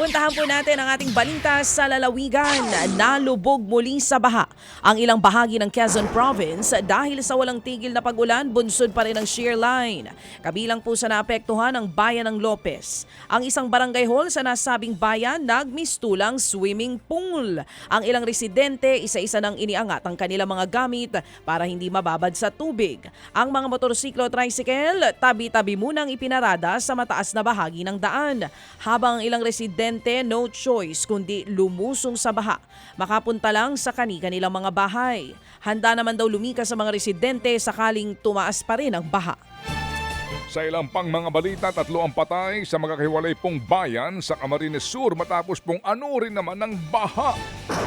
Puntahan po natin ang ating balita sa lalawigan. Nalubog muli sa baha ang ilang bahagi ng Quezon Province dahil sa walang tigil na pag-ulan, bunsod pa rin ang shear line. Kabilang po sa naapektuhan ang bayan ng Lopez. Ang isang barangay hall sa nasabing bayan nagmistulang swimming pool. Ang ilang residente, isa-isa nang iniangat ang kanilang mga gamit para hindi mababad sa tubig. Ang mga motorsiklo tricycle, tabi-tabi munang ipinarada sa mataas na bahagi ng daan. Habang ang ilang residente no choice kundi lumusong sa baha. Makapunta lang sa kani-kanilang mga bahay. Handa naman daw lumikas sa mga residente sakaling tumaas pa rin ang baha. Sa ilang pang mga balita, tatlo ang patay sa magkakahiwalay pong bayan sa Camarines Sur matapos pong anurin naman ng baha.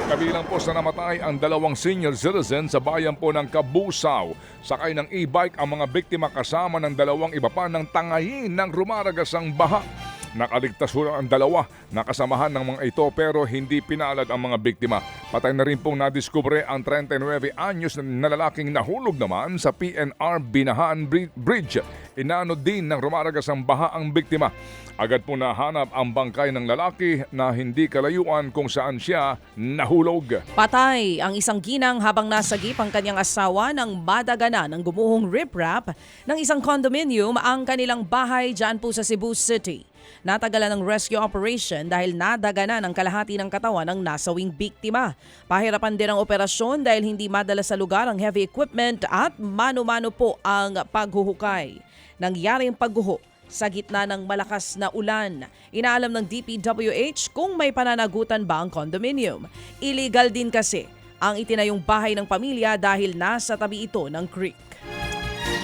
Kabilang po sa namatay ang dalawang senior citizen sa bayan po ng Kabusaw. Sakay ng e-bike ang mga biktima kasama ng dalawang iba pa ng tangayin ng rumaragasang baha. Nakaligtas ang dalawa na kasamahan ng mga ito pero hindi pinalad ang mga biktima. Patay na rin pong nadiskubre ang 39 anyos na lalaking nahulog naman sa PNR Binahan Bri- Bridge. Inano din ng rumaragas ang baha ang biktima. Agad po nahanap ang bangkay ng lalaki na hindi kalayuan kung saan siya nahulog. Patay ang isang ginang habang nasagip ang kanyang asawa ng madagana ng gumuhong riprap ng isang condominium ang kanilang bahay dyan po sa Cebu City. Natagalan ng rescue operation dahil nadagana ng kalahati ng katawan ng nasawing biktima. Pahirapan din ang operasyon dahil hindi madala sa lugar ang heavy equipment at mano-mano po ang paghuhukay. Nangyari ang pagguho sa gitna ng malakas na ulan. Inaalam ng DPWH kung may pananagutan ba ang condominium. Illegal din kasi ang itinayong bahay ng pamilya dahil nasa tabi ito ng creek.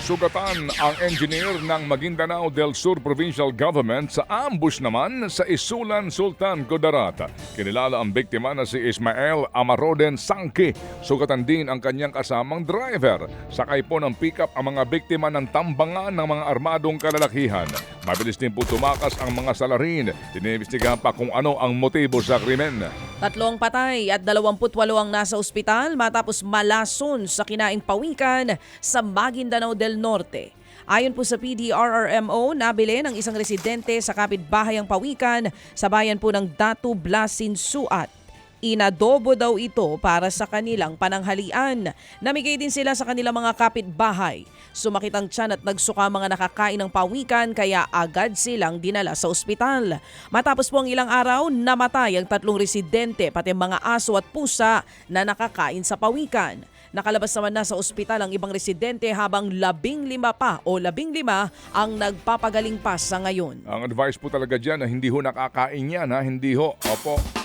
Sugatan ang engineer ng Maguindanao del Sur Provincial Government sa ambush naman sa Isulan Sultan Kudarat. Kinilala ang biktima na si Ismael Amaroden Sangki. Sugatan din ang kanyang kasamang driver. Sakay po ng pickup ang mga biktima ng tambangan ng mga armadong kalalakihan. Mabilis din po tumakas ang mga salarin. Tinimbestigahan pa kung ano ang motibo sa krimen. Tatlong patay at 28 ang nasa ospital matapos malason sa kinaing pawikan sa Maguindanao del Norte. Ayon po sa PDRRMO, nabili ng isang residente sa kapitbahay ang pawikan sa bayan po ng Datu Blasin Suat. Inadobo daw ito para sa kanilang pananghalian. Namigay din sila sa kanilang mga kapitbahay. Sumakit ang tiyan at nagsuka mga nakakain ng pawikan kaya agad silang dinala sa ospital. Matapos po ang ilang araw, namatay ang tatlong residente pati mga aso at pusa na nakakain sa pawikan. Nakalabas naman na sa ospital ang ibang residente habang labing lima pa o labing lima ang nagpapagaling pa sa ngayon. Ang advice po talaga dyan na hindi ho nakakain yan ha, hindi ho. Opo.